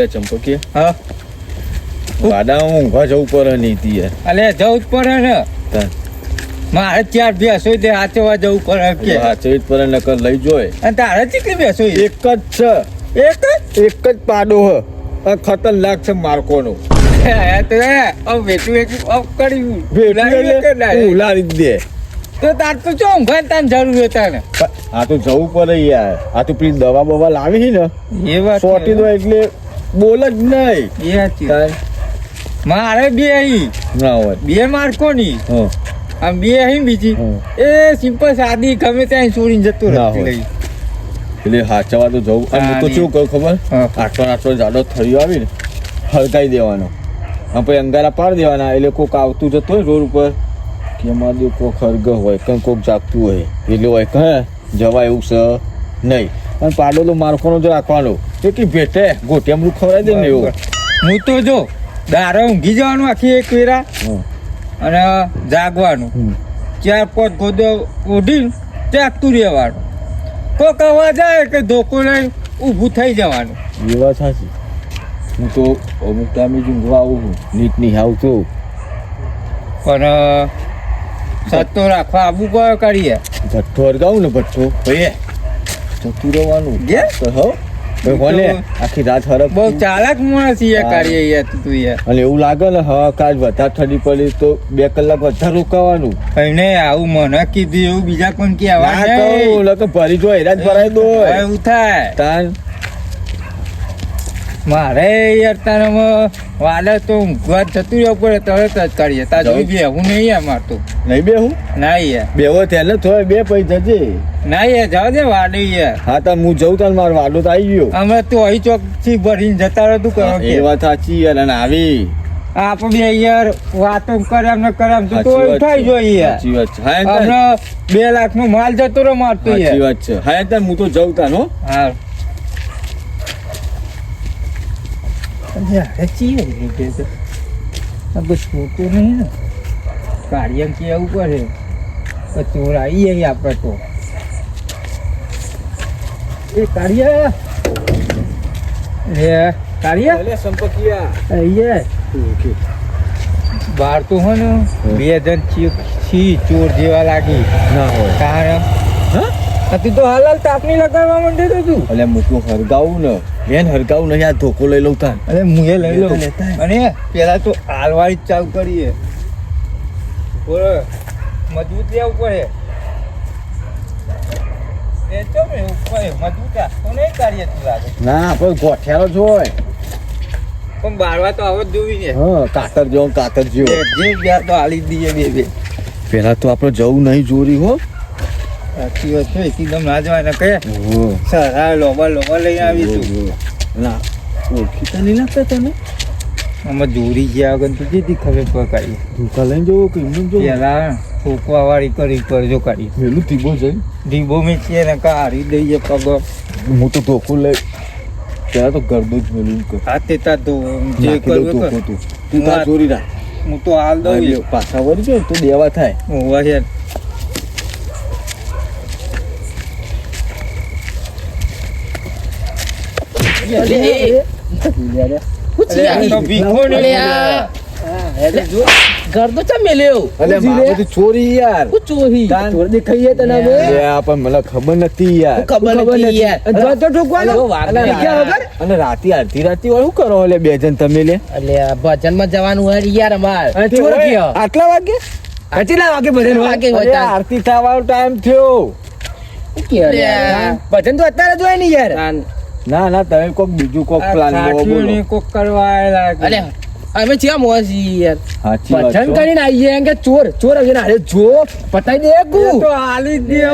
લે ચંપકીએ હા. વાડામાં ઊંઘવા જવું પડે નહીં યાર અલે જવું જ પડે ને. મારે ચાર ભેંસો તે હાચવા જવું પડે કે. હાચવી પડે નકર લઈ જોય. અને તારે કેટલી ભેંસો? એક જ છે. એક જ? એક જ પાડો હ. ખતરનાક છે માર્કોનો. તો એટલે તો તાર તો ચો ઊંઘવા ને જરૂર હતા ને પણ આ તો જવું પડે યાર. આ તો પેલી દવા બવા લાવી ને. એ વાત સોટી દો એટલે બોલ જ નહીં એ મારે બે અહીં. ના હોય. બે માર્કોની હા. આમ બે અહીં બીજી. એ સિમ્પલ સાદી ગમે ત્યાં છોડીને જતું. લઈ એટલે હાચવા તો જવું. અને હું તો શું કહું ખબર. આટલો આટલો જાડો થયો આવી ને હળગાઈ દેવાનો. અને પછી અંગારા પાડી દેવાના. એટલે કોક આવતું જતું હોય રોડ ઉપર કે જો કોક હરગ હોય કંઈ કોક જાગતું હોય. એટલે હોય કહે જવા એવું છે? નહીં. અને પાડો તો મારખોનો જ રાખવાનો. એટલી કે ભેટે ગોટિયામરું ખવડાવી દે ને એવું. હું તો જો દારો ઊંઘી જવાનું આખી એક વેરા. અને જાગવાનું. ચાર પાંચ ગોદો ઓઢીને જાગતું રહેવાનું. કોક અવાજ જાય કે ધોકો લઈ ઊભું થઈ જવાનું. એ વાત સાચી. હું તો અમુક ટાઈમે જ ઊંઘવા આવું છું. નીટ નહીં છું. પણ સત્તો રાખવા આવું કયો કરીએ ભઠ્ઠો હરગાવું ને ભઠ્ઠો. ભાઈ જતું રહેવાનું ગે? હો. આખી રાત હરક બહુ ચાલાક માણસ. યાર તું યાર. અને એવું લાગે ને હા વધારે ઠંડી પડી તો બે કલાક વધારે રોકાવાનું. એને આવું મને કીધું એવું બીજા કોણ ના કહેવા કહું લકે ભરી જો હેરાન ભરાય દો. એવું થાય તાન મારે યાર તારામાં વાલે તો ઊંઘવા જતું રહેવું પડે તરત જ કરીએ તાર જોઈ બે હું નહીં યાર મારતું નહીં બે હું ના યાર. બેવો હો ને થોડે બે પૈસા જજે ના યાર જાવ દે વાડે યાર. હા તો હું જઉં તાર મારો વાડો તો આવી ગયો. અમે તો અહીં ચોકથી ભરીને જતા રહ્યો તું કરો એ વાત સાચી યાર અને આવી. આપણે બે યાર વાતો કરે એમને કરે એમ તો ઉઠાઈ જોઈએ સાચી વાત છે. બે લાખ નો માલ જતો રહ્યો મારતો સાચી વાત છે. હા હું તો જઉં તાનો હો. હા અરે ચીએ લીધે તો આ બસ છોટું નહીં ને કાર્ય કેવું પડે તો ચોર આવી જાય આપણે તો એ કાર્ય રે કાર્ય સંપર્કિયા અહીંયા બાર તો હો ને બે જણ છી છી ચોર જેવા લાગી ના હોય કારણ હા આ તું તો હાલ તાપની લગાડવા માંડ્યો તો તું. એટલે હું તો હરગાવું ને. બેન હરગાવું નહીં આ ધોકો લઈ લઉં તાર અરે મુએ લઈ લઉં. અને પેલા તો હાલવાળી જ ચાલુ કરીએ. બોલો મજબૂત લેવું પડે ના આપણે ગોઠિયારો જ હોય. પણ બારવા તો આવો જ જોવી ને. હા કાતર જેવો કાતર જેવો. જે ગયા તો હાલી જ દઈએ બે બે. પેલા તો આપણે જવું નહીં જોરી હો. સાચી વાત છે એકદમ ના જવાય કહે. સર લોબા લોબા લઈને આવીશું. ના. ઓળખીતા નહીં લાગતા તને? આમાં દોરી ગયા વગર તો જેથી ખબર પકાડી ધોકા લઈને જવું કે એમને જવું? પેલા ફૂકવા વાળી કરી કરજો કાઢી. પેલું તીબો જઈ. ડીબો મેચીએ ને કાઢી દઈએ પગ. હું તો ધોકો લઈ. પેલા તો ગરદો જ મેલું કર. તે તા તો જે નાખી દઉં કરવું ધોકો કર. તું. તું તાર વાત. રાખ. હું તો હાલ દઉં પાછા વળી જાય તો દેવા થાય. હું યાર. અલે તો ચા મેલ્યો અલે અલે. અલે રાત- અડધી શું કરો એટલે બે જણ તમે લે અલે આ ભજનમાં જવાનું હોય યાર અમાર આટલા વાગે કેટલા વાગે ભજન? વાગે. આરતી થવાનો ટાઈમ થયો અલે ભજન તો અત્યારે જ હોય ને યાર. ના ના તમે કોક બીજું કોક પ્લાન બોલો કોક કરવા આયેલા અરે અમે મોજ છીએ યાર. ભજન કરીને આવીએ કે ચોર ચોર આવીને અરે જો પતાઈ દે ગુ તો આલી દે આ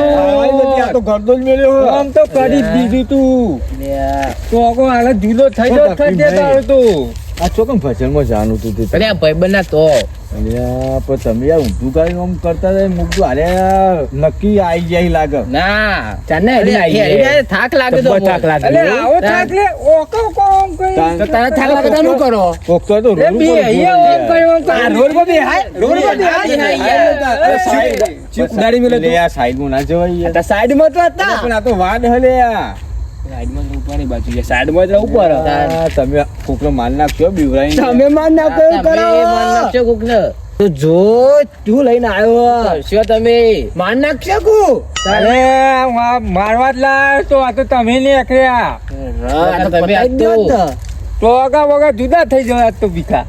આ તો દેવો ગરદો જ મેલ્યો હો. આમ તો કરી દીધું તું. તો આગો હાલે જુદો થઈ ગયો થઈ દે જતો તું. આ ચોકમ ભજનમાં જાણું તું તે. અરે ભાઈ બના તો પણ તમે યાર ઊંધું કાઢી આમ કરતા હતા મૂકજો અરે નક્કી આઈ જાય લાગે ના ચાને. થાક લાગે તો થાક લાગે. અરે આવો થાક લે ઓકો કોમ કઈ તો તારા થાક લાગે તો શું કરો કોક તો તો રોલ અહીંયા ઓમ કર્યો, ઓમ જાય. રોલ પર બે હાય, રોડ પર બે હાય. સાઈડ- ઉડાડી મેલે એટલે આ સાઈડમાં ના જવાય યાર. સાઈડમાં તો હતા પણ આ તો વાડ હલે આ સાઈડમાં જ બાજુ સાઈડમાં જ રહું તમે કોકનો માલ નાખ્યો બીવરાઈ તમે માર નાખો કરો માન નાખશો કોકને. તું જો તું લઈને આવ્યો. કરશો તમે. માર નાખશો કુ અરે મારવા જ લાયો તો આ તો તમે ને એકર્યા આ તો તમે પતાઈ આજ જ દો તો ને. તો વગા વગા જુદા થઈ જવા તો ભીખા.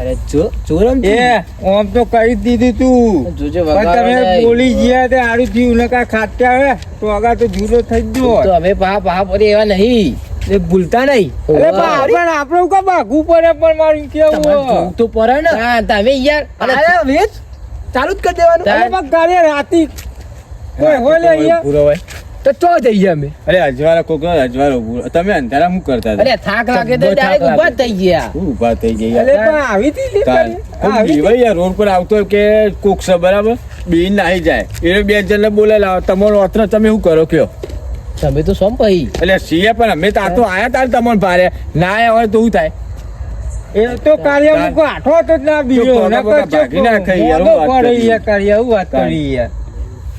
અરે જો ચોરમ એ ઓમ તો કરી દીધું તું. જોજે વગાડો તમે બોલી ગયા તે આડું જીવ ને કા ખાટ્યા હે તો આગા તો જુદો થઈ ગયો તો અમે પા પા પડી એવા નહીં. એ ભૂલતા નહીં. અરે પણ આપણે કા ભાગવું પડે પણ મારું કેવું તો પડે ને. હા તમે યાર અરે વેચ ચાલુ જ કરી દેવાનું. અરે પણ ગાડી રાતી કોઈ હોય લે અહીંયા. પૂરો હોય? તો ચો જઈએ અમે. અરે અજવાળા કોક અજવાળો તમે અંધારા શું કરતા અરે થાક લાગે તો ડાયરેક્ટ ઊભા થઈ ગયા. હું ઊભા થઈ અરે પણ આવી હતી આવી યાર રોડ પર આવતો કે કોક છે બરાબર? બીન નાઈ જાય. એને બે જણને બોલાયેલા તમારો અત્ર તમે શું કરો કયો? તમે તો સોમ ભાઈ. એટલે સીએ પણ અમે તો આ તો આયા તાર તમને ભારે. ના આયા હોય તો શું થાય? એ તો કાર્ય મૂકો આઠો તો જ ના બીજો તો ભાગી ના પગા યાર, વાત કરી. યાર કાર્ય વાત કરી યાર.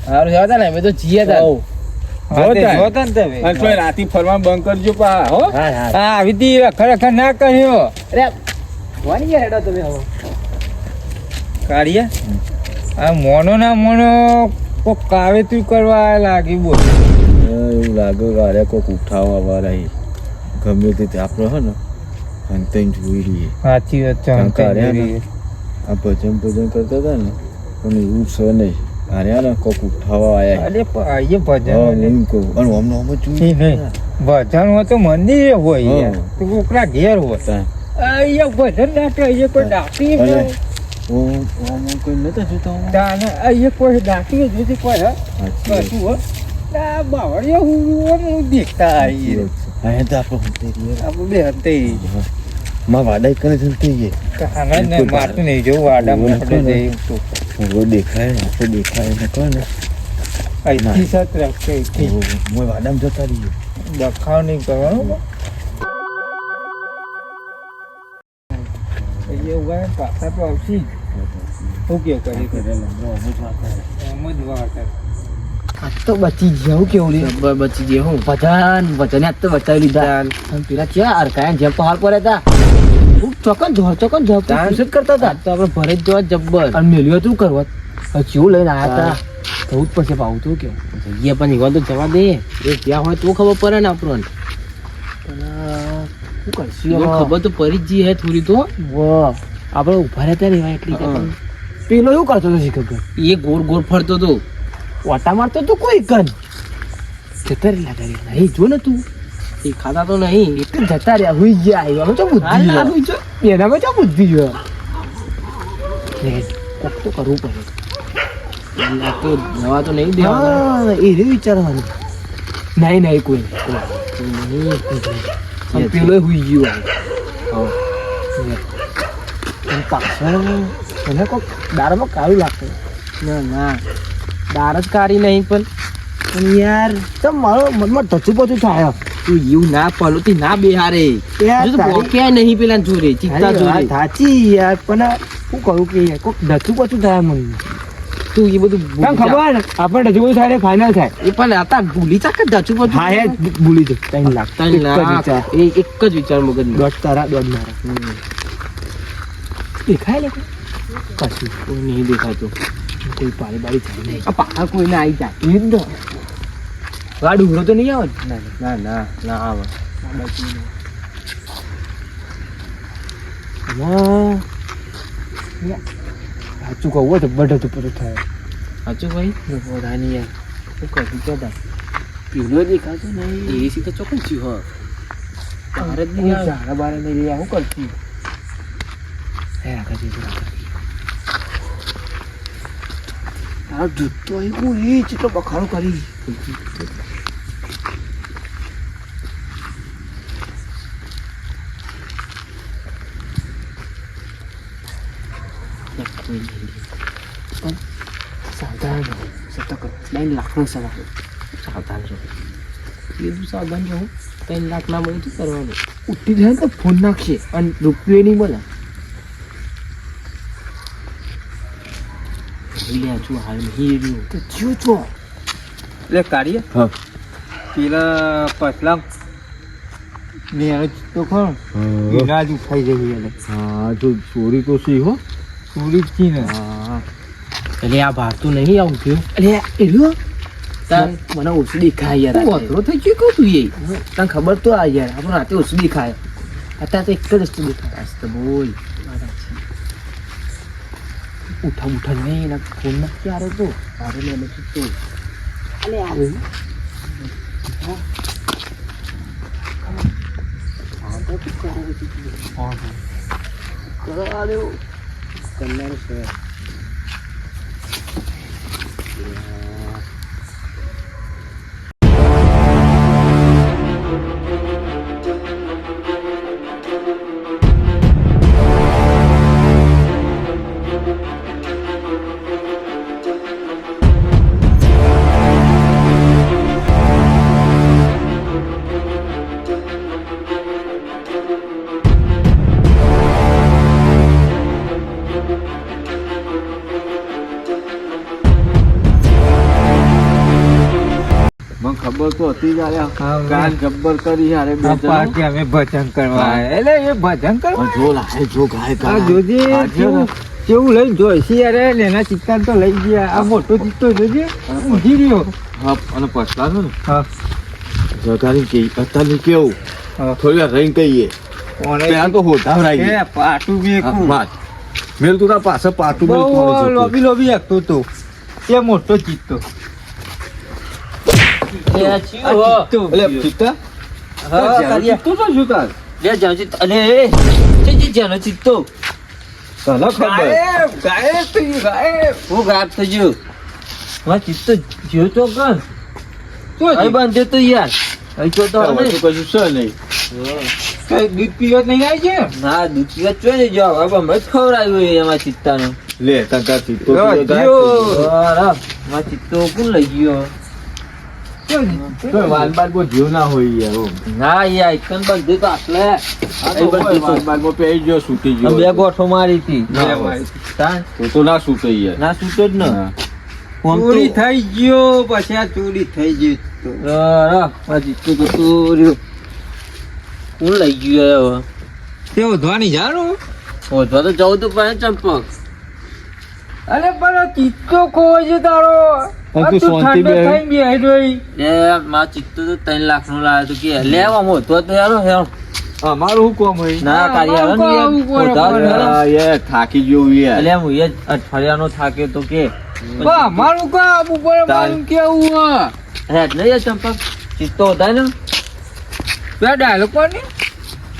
હારું જવા ને અમે તો જીએ તા. રાતી ફરવા બંધ કરજો પા હો. હા હા. હા આવી તી ખરેખર ના કર્યો. અરે વાની હેડો તમે હવે. કાર્ય આ મોનો ના મોનો કોક કાવેતું કરવા લાગી બોલ. એવું લાગે કે અરે કોક ઉઠાવવા વાળા ગમે તે આપણે હે ને અંતે જોઈ રહીએ સાચી વાત છે. આ ભજન ભજન કરતા હતા ને પણ એવું છે નહીં. અરે ને કોક ઉઠાવવા આયા. અરે અહીંયા ભજન હું કહું અને આમ આમ જોઈ ભજન હોય તો મંદિરે હોય તો કોકના ઘેર હોય. અહીંયા ભજન નાટે અહીંયા કોઈ ડાકી. ઓમ ઓમ ઓમ કોઈ નતા જોતા તાને અહીંયા કોઈ ડાકી જોતી કોઈ હા? સાચી હો. આ બાવળિયા હું હું હું દેખતા આવીએ હા, તો આપણે હંતે. આપણે બે હતે માં નહીં જઈ તો. દેખાય ને દેખાય ને કહો ને અહીંથી સત રાખશે અહીંથી. મોય વાડામાં જતા રહીએ. દખાવ નહીં કરવાનો એ ઊભા પાછા તો આવશે. કેવું કરી એમ જ વાત આજ તો બચી જાઉં કેવું રે બચી ગયો હું. વજન વજન આજ તો બચાવી લીધા પેલા ક્યાં અરકાયા જેમ પહાડ પર હતા. ચોકન જોર ચોકન જોર. પૂછત કરતા હતા? તો આપણે ભરે જ જવા જબ્બર. અને મેલ્યું હતું કરવા હચ્યું લઈને આવ્યા હતા થવું જ પડશે પાવું તું કેવું જઈએ પણ ઈવન તો જવા દે. એ ત્યાં હોય તો ખબર પડે ને આપણને. પણ શું કરશી ખબર તો પડી જ જઈએ થોડી તો. આપણે ઊભા રહેતા રહેવાય એટલી. પેલો એવું કરતો હતો શીખર એ ગોળ ગોળ ફરતો તો ઓટા મારતો તો કોઈ કન? જતા ઘરે નહીં જો ને તું. એ ખાતા તો નહીં. એક જ જતા રહ્યા હુઈ ગયા એમાં તો બુદ્ધિ એનામાં તો બુદ્ધિ જો કોક તો કરવું પડે. તો જવા તો નહીં દેવા એ રે વિચારવાનું. નહીં નહીં કોઈ નહીં. પેલો હુઈ ગયો. પાછળ એને કોક દારામાં કાળું લાગતું. ના ના. દાર જ કાઢી નહીં પણ. યાર ચમ મારો મનમાં ટચું પચું થાય. તું એવું ના પલોથી ના બેહારે ભોંક્યા નહીં પેલા જોરે ચિંતા જોરે સાચી યાર પણ શું કહું કે કોક ડચું પચું થાય મને તું એ બધું તને ખબર આપણે ડચું પચું થાય ફાઇનલ થાય. એ પણ હતા ભૂલી જા કે ડચું બધું હા હે ભૂલી જા. ત્રણ લાખ ત્રણ લાખ. એ એક જ વિચાર મગજ દોઢ તારા દોઢ મારા. દેખાય ને કશું. કોઈ નહીં દેખાતું. કોઈ પારી બારી ચાલે આ પાછા કોઈને આવી જાય. એ જ ઉભરો તો નહીં આવે ના? ના ના ના આવે. સાચું કહું હોય તો બઢત ઉપર થાય. સાચું ભાઈ? નહીં યાર. શું કરું તો તાર? પીલો દેખાતો ને એ સી તો ચોક્કસ છું હા. જ નહીં આવે. ઝાડા બારે નહીં રહ્યા હું કરતી હે રાખા. છે તારો જૂતો અહીં હું એ ચેટલો બખાડો કરી. નહીં. સાવધાન સતક ત્રણ લાખનો સવાલ સાવધાન રહો. એટલું સાવધાન રહો ત્રણ લાખ ના મળે શું કરવાનું ઉઠી જાય તો ફોન નાખશે અને રૂપિયો નહીં મળે. લે છું હાલ નહીં રહ્યું તો જીવ છો એટલે કાર્ય હા. પેલા પસલા ને તો ખરો એના જ ઉઠાઈ જવી એટલે હા તો ચોરી તો સી હો? છી ને. એટલે આ ભારતું નહીં આવું થયું. એલો તાર મને ઓછું દેખાય યાર તું. વધરો થઈ ગયો કહું તું એ. તને ખબર તો આ યાર આપણે રાતે ઓછું દેખાય. અત્યારે તો એક જ વસ્તુ દેખાય. તો બોલ. ઉઠા ઉઠા નહીં એના ફોન નથી આરે તો? તારે લેલો છું તો. અલે આવે કલ્યાણ છે મને ખબર તો હતી જ કાન જબ્બર કરી યાર એ બે આ જણ. પાર્ટી અમે ભજન કરવા. એટલે એ ભજન કરવા. જો લાય જો ગાય આ જોજે કેવું ને એના તો લઈ ગયા. આ મોટો ચિત્તો જોજે. ઊંઘી રહ્યો. હા અને પછલાનું ને. હા. જગાડી કે અત્યારે કેવું? થોડી રહીને કહીએ. તો હોધાવરાઈ એ પાટું મેકું. વાત. મેલ તું પાસે પાટું? લોબી લોબી એકતો તો. એ મોટો ચિત્તો. એ આ ચિયો. હો. ચિત્તો ના ખવડાવ્યું એમાં લે ચિત્તો ચિત્તો કોણ લઈ ગયો? કોઈ વાલ બાલ બહુ જીવ ના હોય યાર ના યાર એકન બધું તો આટલે. આ તો એ બધું કોઈ તો- વાલ બાલમાં પહેરી ગયો, સૂતી ગયો. બે ગોઠો મારી હતી. ના તો તો ના સૂતે યાર. ના સૂતો જ ને? હા. ફોન તો- ચોરી થઈ ગયો પછી આ ચોરી થઈ ગઈ તો. બરાબર. તો. કોણ લઈ ગયો હવે? તે ઓધવાની જાણું ઓધવા તો જવું તો પણ ચંપક. અરે પણ ચિત્તો ખોવાય છે તારો. તું શાંતિ બે થઈ જોઈ. એ મા ચિત્તો તો 3 લાખનું લાવ્યો તો. કે લેવા મો તો તો યાર હે અમારું હું કોમ હોય? ના કાર્ય આવે ને એ થાકી ગયો યાર. એટલે હું એ અઠવાડિયાનો થાકે તો કે. બા મારું કામ ઉપર મારું કેવું હે? એટલે એ ચંપક. ચિત્તો હતા ને ક્યાં ડાયલોગ કોની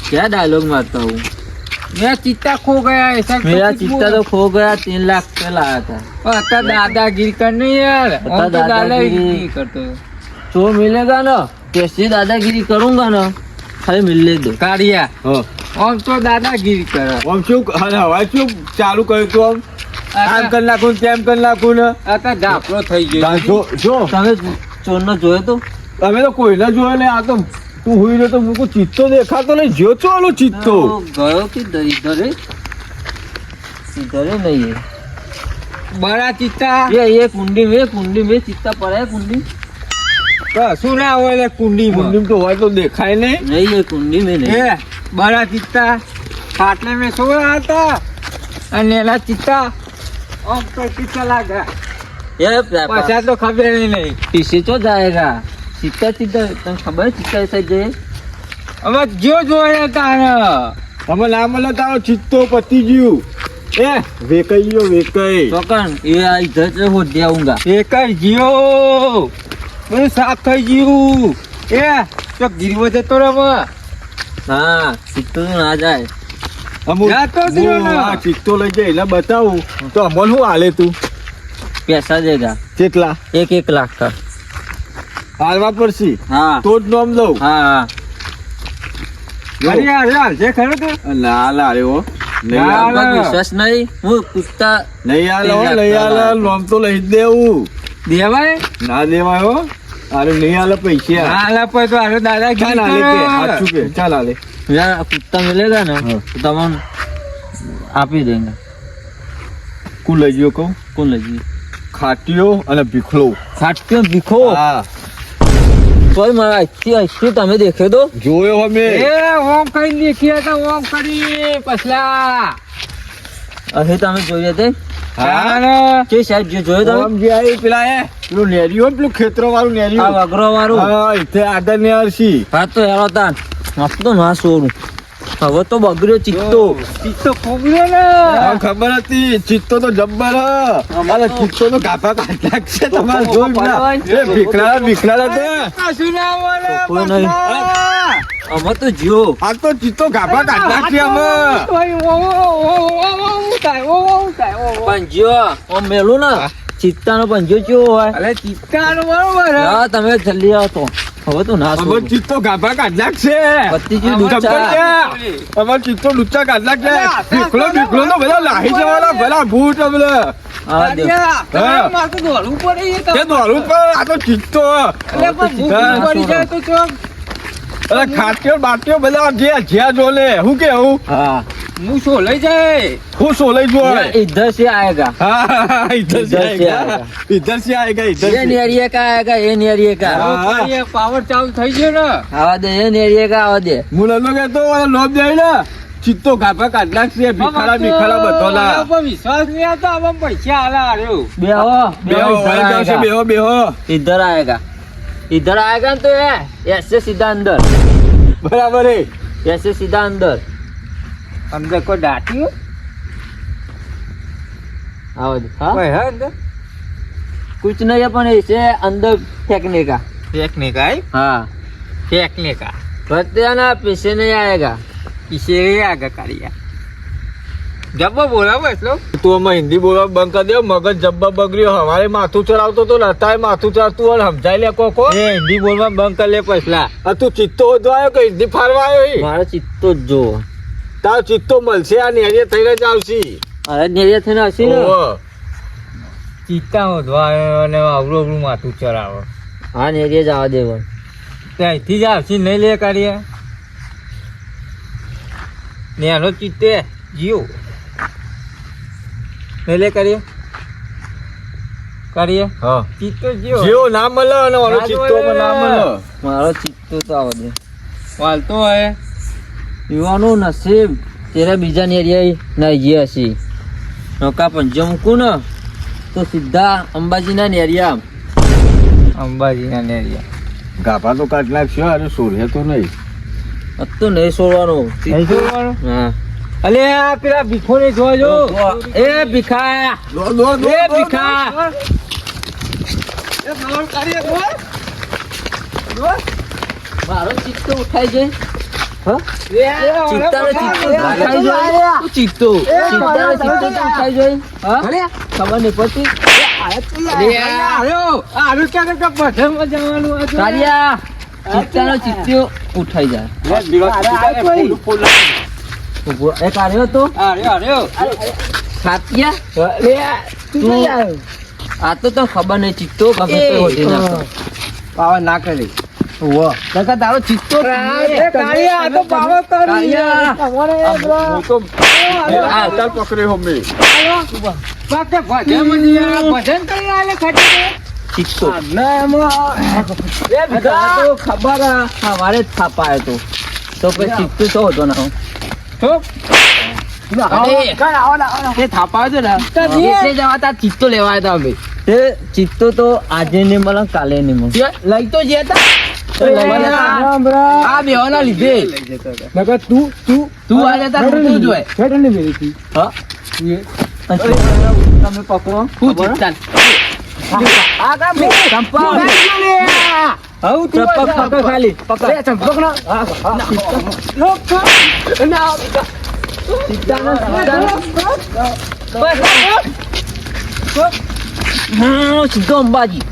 ક્યાં ડાયલોગ મારતા હું મેં ચિત્તા ખો ગયા ऐसा तो मेरा कुछ चित्ता बोल- तो खो गया तीन लाख पे लाया था પણ અત્યારે દાદાગીરી કર નહીં યાર અત્યારે આમ તો દાદાગીરી- દાદાગીરી કરતો जो मिलेगा ना कैसे दादागिरी करूंगा ना खाली मिलने दो કાઢિયા હા. આમ તો દાદાગીરી કરે આમ શું અને હવે શું ચાલુ કર્યું તું આમ આમ અત્યારે કરી નાખું ને તેમ કરી નાખું ને અત્યારે ધાપલો થઈ તાર ગયો જો જો તમે ચોર નો જોયો તો તમે તો કોઈને જોયો ને આ તો તું હોઈ રહ્યો તો મૂકું ચિત્તો દેખાતો નહીં. જો છો આલો ચિત્તો. ગયો કે ધરે ધરે નહીં બરા ચિત્તા. એ એ કુંડી મે કુંડી મે ચિત્તા પડે કુંડી. શું ના હોય એટલે કુંડી કુંડી તો હોય તો દેખાય નહીં. નહીં એ કુંડી મે નહીં. બરા ચિત્તા. ખાટલે મેં સોળા હતા. અને એના ચિત્તા ઓમ તો ચિત્તા લાગ્યા. એ પાછા તો ખબર નહીં. પીસી તો જાયગા ચિત્તા ચિત્તા. તને ખબર ચિત્તર થઈ જઈએ હવે જો જોયે તારે. તમે ના મને તારો ચિત્તો પતી ગયું. એ વેકાઈ ગયો વેકાઈ. ચોકન એ આ ઇધર હો દેવુંગા વેકાઈ ગયો. બધું સાફ થઈ ગયું. એ તો ગીરવો જતો રે હા ચિત્તો ના જાય. ચિત્તો લઈ જાય એટલે બતાવું. તો અમલ શું હાલે તું? પૈસા દેગા કેટલા? એક એક લાખ હાલવા પડશે હા. તો જ નામ દઉં હા ને તો આપી દે કુ લઈ ગયો કહું? કુ લઈ ગયો? ખાટિયો અને ભીખલો. ખાટ્યો ભીખો? હા. તોય મારા તમે દેખ્યો તો જોયો અમે. એ ઓમ કરી દેખીએ તો ઓમ કરી પછલા અહીં તમે જોઈએ તે હા. કે સાહેબ જે જોયો તમે? જે પેલા એ. પેલું નેરિયું પેલું ખેતરો વાળું નેરિયું. વગરો વાળું હા આગળ ને હરસી હા તો હેરો તાન. મસ્ત ના સોરું હવે તો બગડ્યો ચિત્તો ચિત્તો ફોગલ્યો ને ખબર હતી ચિત્તો તો જબ્બર અમારે ચિત્તો તો ગાભા કાઢ છે તમારે જોઈ ના એ ભીખડા ભીખડા તે કશું ના. પછલા. અમે તો જીઓ આ તો ચિત્તો ગાભા કાઢ નાખશે અમે તોય ઓ, ઓ, ઓ, ઓ, ઓ, ઓ, થાય, ઓ, ઓ, થાય, ઓ, ઓ. પંજો આમ મેલું ને ચિત્તાનો પંજો ચેવો હોય? અરે ચિત્તાનું બરોબર હા. તમે જલ્દી આવો તો. હવે તો ના હવે ચિત્તો ગાભા કાઢ નાખશે પતિ જી અમાર હવે છે. ચિત્તો ડૂચા કાઢ નાખશે અલા, ભીખડો ભીખડો તો બધા લાહી જવાના ભલા ભૂત. અરે ખાટીઓ બાટીઓ બધા જે જ્યાં જો લે હું કેવું? હા. હું શું લઈ જાય હું સોલઈ જો ये इधर से आएगा हाँ हाँ, हाँ, इधर से इधर से आएगा इधर से आएगा इधर ये से नेरिये का आएगा ये नेरिये का હા. હવે પાણીએ પાવર ચાલુ થઈ ગયો ને आवा दे ये नेरिये का आवा दे મુલા લોકો તો ઓલા લોભ જાય ને ચિત્તો ગાભા કાઢ નાખશે ભીખાડા ભીખાડા બધો એના લા ઉપર વિશ્વાસ નહીં આવતો આમાં પૈસા હાલા હાર્યો बेहो બેહો बेहो इधर વળી જાવશે, आएगा બેહો બેહો इधर आएगा इधर आएगा तो ये ऐसे सीधा अंदर બરાબર હે ऐसे सीधा अंदर અંદર કોઈ દાટી આવો હા? હા અંદર? કુછ નહીં પણ એ છે અંદર ફેંકને કા ફેંકને કા હા. ફેંકને કા પ્રત્યાના પીસે નહીં આયેગા. પીસે આગા કાઢ્યા જબ્બા બોલાવો એટલો. તું અમે હિન્દી બોલવા બંધ કરી દે. મગજ જબ્બા બગડ્યો. હવારે માથું ચડાવતો તો નતાય માથું ચડાવતું અને સમજાય લે કોકો એ હિન્દી બોલવા બંધ કરી લે પછલા તું ચિત્તો ઓધવા આવ્યો કે હિન્દી ફરવા આવ્યો મારો ચિત્તો જ જોવો. તારો ચિત્તો મળશે આ નેરીએ થઈને જ આવશે. અરે નેરિયા થઈને હસી ને? ચિત્તા આવ્યો અને આવડું આવડું માથું ચરાવો હા નેરિયા જવા દેવો. ત્યાંથી જ આવશે નહીં લે કરીએ નેનો ચિત્તે જીવ. નહીં લે કરીએ કરીએ હા. ચિત્તો જીવ. જીવ ના મળે અને મારો ચિત્તો ના મળે. મારો ચિત્તો તો આવા દે. વાલતો હોય. યુવાનું નસીબ તેરા બીજા નેરિયા ના ગયા છે નોકા પણ જમકું ને તો સીધા અંબાજીના નેરિયા. અંબાજીના નેરિયા. ગાભા તો કાઢ નાખશો અરે સોરે તો નહીં. અત તો નહીં સોરવાનો. નહીં સોરવાનો? હા. અલે આ પેલા ભીખોને જોજો એ ભીખા. દો દો દો એ દો, ભીખા. મારો ચિત્તો ઉઠાઈ જાય. ચિત્તાનો ચિત્તો ઉઠાઈ જાય. નહીં આર્યો તો આર્યો આર્યો. સાતિયા લે તું તું-? આ તો તને ખબર નહીં ચિત્તો ગમે તે. પાવર ના કરી. નકર તારો ચિત્તો કાળિયા, તો પાવર કાળિયા. તમારે એ બરો- હું તો આ ચાલ પકડે હમે. પાકે ભજન ભજન કરી આલે ખાટી ચિત્તો. ના એમાં એ તો ખબર હવારે થાપાયો તો. તો પછી ચિત્તો તો હતો ના તો ચિત્તો લેવા આવ્યા તા અમે. તે ચિત્તો તો આજે નહીં મળે કાલે નહીં મળે. લઈ તો જતા રામ રામ. આ બેવાના લીધે. નકર તું તું તું આ જતા તું જોય. હેઠળની મેલી હા. તમે પકડો. હું ચિત્તા આ કામ ચંપા હઉ તું ચંપક પકડ ખાલી. પકડ. ચંપક ના. લોક ખા. ના, ચિત્તાનો ચિત્તાનો હા સીધો અંબાજી.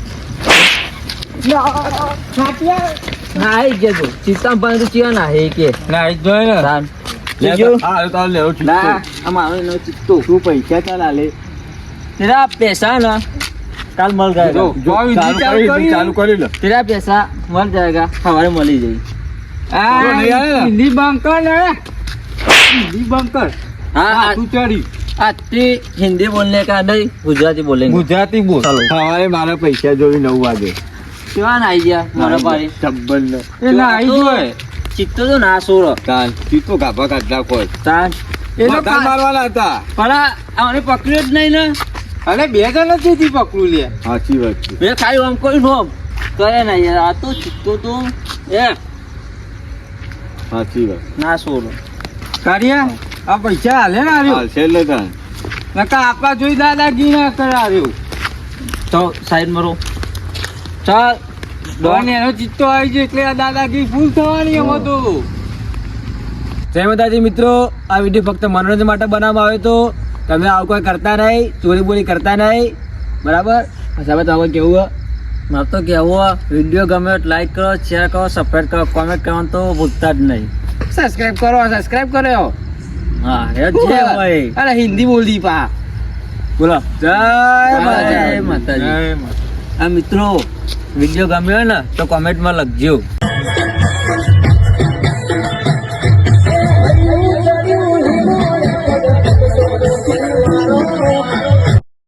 હા મળી જઈ આ હિન્દી બંકર હિન્દી હિન્દી બોલને કા નહીં ગુજરાતી બોલે ગુજરાતી બોલ. સવારે મારા પૈસા જોઈ નવ વાગે. કેવા ના આઈ ગયા. મારા પાડે જબ્બરનો. એ ના આવી ગયો. ચિત્તો તો ના સોરો તાન ચિત્તો ગાભા કાઢલા કોઈ. તાન એ તો મારવાના હતા. પણ આને પકડ્યો જ નહીં ને. અને બે જણ જ થી પકડું લે. સાચી વાત છે. મેં ખાલી આમ કોઈ નોમ કરે ના યાર આ તો ચિત્તો તો એ સાચી વાત. ના સોરો કાર્યા આ પૈસા હાલે ને આવ્યો હાલ છે એટલે તાન નકા આપવા જોઈ દાદાગીરી ના આવ્યો તો સાઈડ મારો ચાલ. ડોન એનો ચિત્તો આવી ગયો એટલે આ દાદાગીરી ફૂલ થવાની એમ તો જય માતાજી મિત્રો આ વીડિયો ફક્ત મનોરંજન માટે બનાવવામાં આવ્યો તો તમે આવું કોઈ કરતા નહીં ચોરી બોરી કરતા નહીં. બરાબર? સાહેબ તમારે કેવું? મારે તો કેવું વીડિયો ગમે લાઈક કરો શેર કરો સબસ્ક્રાઈબ કરો કોમેન્ટ કરવાનું તો ભૂલતા જ નહીં. સબસ્ક્રાઈબ કરો સબસ્ક્રાઇબ કર્યો. હા એ છે ભાઈ. અરે હિન્દી બોલતી પા. બોલો. જય જય માતાજી. માતાજી. જય માતા. આ મિત્રો વીડિયો ગમ્યો હોય ને તો કોમેન્ટમાં લખજો.